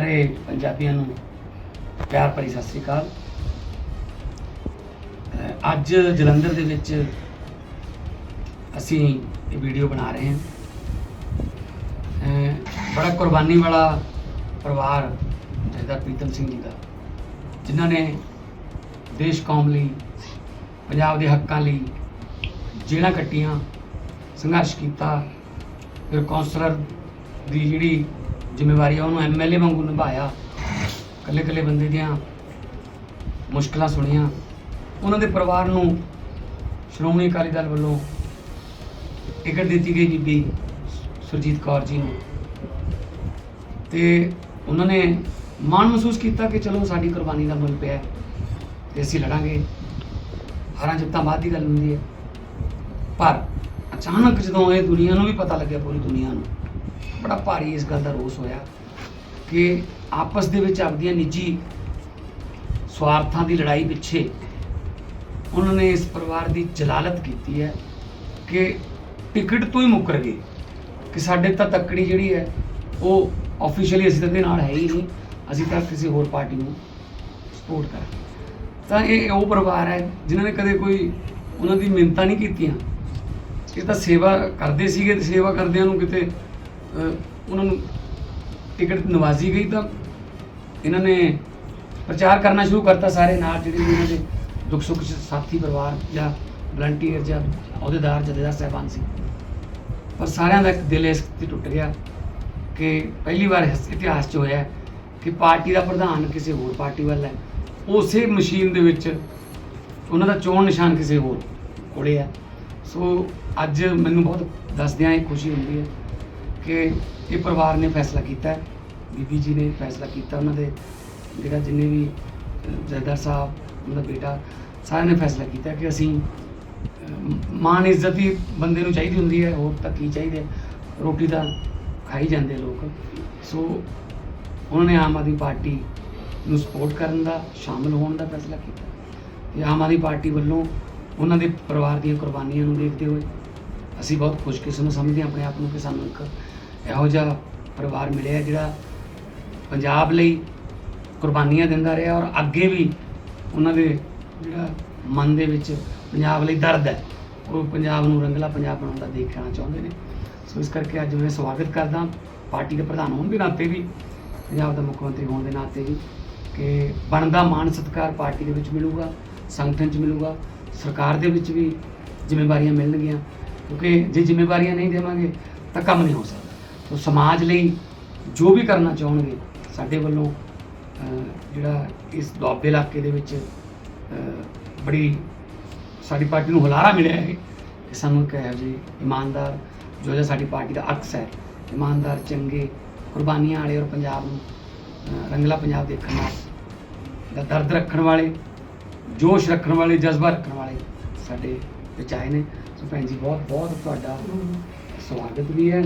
ਸਾਰੇ ਪੰਜਾਬੀਆਂ ਨੂੰ ਪਿਆਰ ਭਰੀ ਸਤਿ ਸ੍ਰੀ ਅਕਾਲ। ਅੱਜ ਜਲੰਧਰ ਦੇ ਵਿੱਚ ਅਸੀਂ ਇਹ ਵੀਡੀਓ ਬਣਾ ਰਹੇ ਹਾਂ। ਬੜਾ ਕੁਰਬਾਨੀ ਵਾਲਾ ਪਰਿਵਾਰ ਜੈਦਾ ਪ੍ਰੀਤਮ ਸਿੰਘ ਜੀ ਦਾ, ਜਿਨ੍ਹਾਂ ਨੇ ਦੇਸ਼ ਕੌਮ ਲਈ, ਪੰਜਾਬ ਦੇ ਹੱਕਾਂ ਲਈ ਜੇਲ੍ਹਾਂ ਕੱਟੀਆਂ, ਸੰਘਰਸ਼ ਕੀਤਾ। ਫਿਰ ਕੌਂਸਲਰ ਦੀ ਜਿਹੜੀ ਜ਼ਿੰਮੇਵਾਰੀ ਆ, ਉਹਨੂੰ ਐਮਐਲਏ ਵਾਂਗੂ ਨਿਭਾਇਆ। ਇਕੱਲੇ ਇਕੱਲੇ ਬੰਦੇ ਦੀਆਂ ਮੁਸ਼ਕਲਾਂ ਸੁਣੀਆਂ। ਉਹਨਾਂ ਦੇ ਪਰਿਵਾਰ ਨੂੰ ਸ਼੍ਰੋਮਣੀ ਅਕਾਲੀ ਦਲ ਵੱਲੋਂ ਟਿਕਟ ਦਿੱਤੀ ਗਈ ਬੀਬੀ ਸੁਰਜੀਤ ਕੌਰ ਜੀ ਨੂੰ। ਤੇ ਉਹਨਾਂ ਨੇ ਮਾਣ ਮਹਿਸੂਸ ਕੀਤਾ ਕਿ ਚਲੋ ਸਾਡੀ ਕੁਰਬਾਨੀ ਦਾ ਮੁੱਲ ਪਿਆ ਹੈ ਤੇ ਅਸੀਂ ਲੜਾਂਗੇ। ਹਾਰਾਂ ਜਿੱਤਾਂ ਬਾਅਦ ਦੀ ਗੱਲ ਹੁੰਦੀ ਹੈ। ਪਰ ਅਚਾਨਕ ਜਦੋਂ ਇਹ ਦੁਨੀਆ ਨੂੰ ਵੀ ਪਤਾ ਲੱਗਿਆ, ਪੂਰੀ ਦੁਨੀਆ ਨੂੰ ਬੜਾ ਭਾਰੀ ਇਸ ਗੱਲ ਦਾ ਰੋਸ ਹੋਇਆ ਕਿ ਆਪਸ ਦੇ ਵਿੱਚ ਆਪਦੀਆਂ ਨਿੱਜੀ ਸਵਾਰਥਾਂ ਦੀ ਲੜਾਈ ਪਿੱਛੇ ਉਹਨਾਂ ਨੇ ਇਸ ਪਰਿਵਾਰ ਦੀ ਜਲਾਲਤ ਕੀਤੀ ਹੈ ਕਿ ਟਿਕਟ ਤੋਂ ਹੀ ਮੁੱਕਰ ਗਏ ਕਿ ਸਾਡੇ ਤਾਂ ਤੱਕੜੀ ਜਿਹੜੀ ਹੈ, ਉਹ ਆਫੀਸ਼ੀਅਲੀ ਅਸੀਂ ਤਾਂ ਇਹਦੇ ਨਾਲ ਹੈ ਹੀ ਨਹੀਂ, ਅਸੀਂ ਤਾਂ ਕਿਸੇ ਹੋਰ ਪਾਰਟੀ ਨੂੰ ਸਪੋਰਟ ਕਰਾਂਗੇ ਤਾਂ ਇਹ ਉਹ ਪਰਿਵਾਰ ਹੈ ਜਿਨ੍ਹਾਂ ਨੇ ਕਦੇ ਕੋਈ ਉਹਨਾਂ ਦੀ ਮਿੰਨਤਾਂ ਨਹੀਂ ਕੀਤੀਆਂ। ਇਹ ਤਾਂ ਸੇਵਾ ਕਰਦੇ ਸੀਗੇ ਤੇ ਸੇਵਾ ਕਰਦਿਆਂ ਨੂੰ ਕਿਤੇ ਉਹਨਾਂ ਨੂੰ ਟਿਕਟ ਨਵਾਜ਼ੀ ਗਈ ਤਾਂ ਇਹਨਾਂ ਨੇ ਪ੍ਰਚਾਰ ਕਰਨਾ ਸ਼ੁਰੂ ਕਰਤਾ ਸਾਰੇ ਨਾਲ ਜਿਹੜੇ ਵੀ ਇਹਨਾਂ ਦੇ ਦੁੱਖ ਸੁੱਖ 'ਚ ਸਾਥੀ, ਪਰਿਵਾਰ ਜਾਂ ਵਲੰਟੀਅਰ ਜਾਂ ਅਹੁਦੇਦਾਰ ਜਥੇਦਾਰ ਸਾਹਿਬਾਨ ਸੀ। ਪਰ ਸਾਰਿਆਂ ਦਾ ਇੱਕ ਦਿਲ ਇਸ ਤੇ ਟੁੱਟ ਗਿਆ ਕਿ ਪਹਿਲੀ ਵਾਰ ਇਤਿਹਾਸ 'ਚ ਹੋਇਆ ਕਿ ਪਾਰਟੀ ਦਾ ਪ੍ਰਧਾਨ ਕਿਸੇ ਹੋਰ ਪਾਰਟੀ ਵੱਲ ਹੈ। ਉਸੇ ਮਸ਼ੀਨ ਦੇ ਵਿੱਚ ਉਹਨਾਂ ਦਾ ਚੋਣ ਨਿਸ਼ਾਨ ਕਿਸੇ ਹੋਰ ਕੋਲੇ ਹੈ। ਸੋ ਅੱਜ ਮੈਨੂੰ ਬਹੁਤ ਦੱਸਦਿਆਂ ਇਹ ਖੁਸ਼ੀ ਹੁੰਦੀ ਹੈ ਕਿ ਇਹ ਪਰਿਵਾਰ ਨੇ ਫੈਸਲਾ ਕੀਤਾ। ਬੀਬੀ ਜੀ ਨੇ ਫੈਸਲਾ ਕੀਤਾ। ਉਹਨਾਂ ਦੇ ਜਿਹੜਾ ਜਿੰਨੇ ਵੀ ਜੈਦਾਰ ਸਾਹਿਬ ਉਹਨਾਂ ਦਾ ਬੇਟਾ ਸਾਰਿਆਂ ਨੇ ਫੈਸਲਾ ਕੀਤਾ ਕਿ ਅਸੀਂ ਅਹ, ਮਾਣ ਇੱਜ਼ਤ ਹੀ ਬੰਦੇ ਨੂੰ ਚਾਹੀਦੀ ਹੁੰਦੀ ਹੈ। ਹੋਰ ਤਾਂ ਕੀ ਚਾਹੀਦਾ ਰੋਟੀ ਤਾਂ ਖਾਈ ਜਾਂਦੇ ਲੋਕ। ਸੋ ਉਹਨਾਂ ਨੇ ਆਮ ਆਦਮੀ ਪਾਰਟੀ ਨੂੰ ਸਪੋਰਟ ਕਰਨ ਦਾ ਸ਼ਾਮਲ ਹੋਣ ਦਾ ਫੈਸਲਾ ਕੀਤਾ। ਤੇ ਆਮ ਆਦਮੀ ਪਾਰਟੀ ਵੱਲੋਂ ਉਹਨਾਂ ਦੇ ਪਰਿਵਾਰ ਦੀਆਂ ਕੁਰਬਾਨੀਆਂ ਨੂੰ ਦੇਖਦੇ ਹੋਏ ਅਸੀਂ ਬਹੁਤ ਖੁਸ਼ਕਿਸਮਤ ਸਮਝਦੇ ਹਾਂ। ਆਪਣੇ ਆਪ ਨੂੰ ਕਿ ਸਾਨੂੰ ਇੱਕ ਇਹੋ ਜਿਹਾ ਪਰਿਵਾਰ ਮਿਲਿਆ ਜਿਹੜਾ ਪੰਜਾਬ ਲਈ ਕੁਰਬਾਨੀਆਂ ਦਿੰਦਾ ਰਿਹਾ ਔਰ ਅੱਗੇ ਵੀ ਉਹਨਾਂ ਦੇ ਜਿਹੜਾ ਮਨ ਦੇ ਵਿੱਚ ਪੰਜਾਬ ਲਈ ਦਰਦ ਹੈ, ਉਹ ਪੰਜਾਬ ਨੂੰ ਰੰਗਲਾ ਪੰਜਾਬ ਬਣਾਉਣ ਦਾ ਦੇਖਣਾ ਚਾਹੁੰਦੇ ਨੇ। ਸੋ ਇਸ ਕਰਕੇ ਅੱਜ ਮੈਂ ਸਵਾਗਤ ਕਰਦਾ, ਪਾਰਟੀ ਦੇ ਪ੍ਰਧਾਨ ਹੋਣ ਦੇ ਨਾਤੇ ਵੀ, ਪੰਜਾਬ ਦਾ ਮੁੱਖ ਮੰਤਰੀ ਹੋਣ ਦੇ ਨਾਤੇ ਵੀ, ਕਿ ਬਣਦਾ ਮਾਣ ਸਤਿਕਾਰ ਪਾਰਟੀ ਦੇ ਵਿੱਚ ਮਿਲੂਗਾ, ਸੰਗਠਨ 'ਚ ਮਿਲੂਗਾ, ਸਰਕਾਰ ਦੇ ਵਿੱਚ ਵੀ ਜ਼ਿੰਮੇਵਾਰੀਆਂ ਮਿਲਣਗੀਆਂ, ਕਿਉਂਕਿ ਜੇ ਜ਼ਿੰਮੇਵਾਰੀਆਂ ਨਹੀਂ ਦੇਵਾਂਗੇ ਤਾਂ ਕੰਮ ਨਹੀਂ ਹੋ ਸਕਦਾ। ਸੋ ਸਮਾਜ ਲਈ ਜੋ ਵੀ ਕਰਨਾ ਚਾਹਣਗੇ ਸਾਡੇ ਵੱਲੋਂ ਜਿਹੜਾ ਇਸ ਦੁਆਬੇ ਇਲਾਕੇ ਦੇ ਵਿੱਚ ਬੜੀ ਸਾਡੀ ਪਾਰਟੀ ਨੂੰ ਹੁਲਾਰਾ ਮਿਲਿਆ ਹੈ ਕਿ ਸਾਨੂੰ ਇੱਕ ਇਹੋ ਜਿਹੇ ਇਮਾਨਦਾਰ ਜੋ ਜਿਹਾ ਸਾਡੀ ਪਾਰਟੀ ਦਾ ਅਕਸ ਹੈ ਇਮਾਨਦਾਰ ਚੰਗੇ ਕੁਰਬਾਨੀਆਂ ਵਾਲੇ ਔਰ ਪੰਜਾਬ ਨੂੰ ਰੰਗਲਾ ਪੰਜਾਬ ਦੇਖਣ ਦਾ ਦਰਦ ਰੱਖਣ ਵਾਲੇ ਜੋਸ਼ ਰੱਖਣ ਵਾਲੇ ਜਜ਼ਬਾ ਰੱਖਣ ਵਾਲੇ ਸਾਡੇ ਵਿੱਚ ਆਏ ਨੇ। ਸੋ ਭੈਣ ਜੀ ਬਹੁਤ ਬਹੁਤ ਤੁਹਾਡਾ ਸਵਾਗਤ ਵੀ ਹੈ।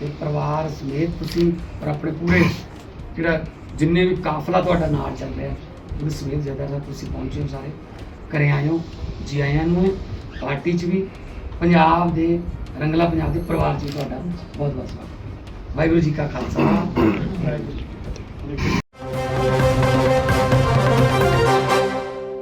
ਤੇ ਪਰਿਵਾਰ ਸਮੇਤ ਤੁਸੀਂ ਔਰ ਆਪਣੇ ਪੂਰੇ ਜਿਹੜਾ ਜਿੰਨੇ ਵੀ ਕਾਫਲਾ ਤੁਹਾਡਾ ਨਾਲ ਚੱਲ ਰਿਹਾ, ਉਹਦੇ ਸਮੇਤ ਜ਼ਿਆਦਾ ਦਾ ਤੁਸੀਂ ਪਹੁੰਚੇ ਹੋ ਸਾਰੇ। ਘਰੇ ਆਏ ਹੋ, ਜੀ ਆਇਆਂ ਨੂੰ ਪਾਰਟੀ 'ਚ ਵੀ, ਪੰਜਾਬ ਦੇ, ਰੰਗਲਾ ਪੰਜਾਬ ਦੇ ਪਰਿਵਾਰ 'ਚ ਵੀ ਤੁਹਾਡਾ ਬਹੁਤ ਬਹੁਤ ਸਵਾਗਤ। ਵਾਹਿਗੁਰੂ ਜੀ ਕਾ ਖਾਲਸਾ। ਵਾਹਿਗੁਰੂ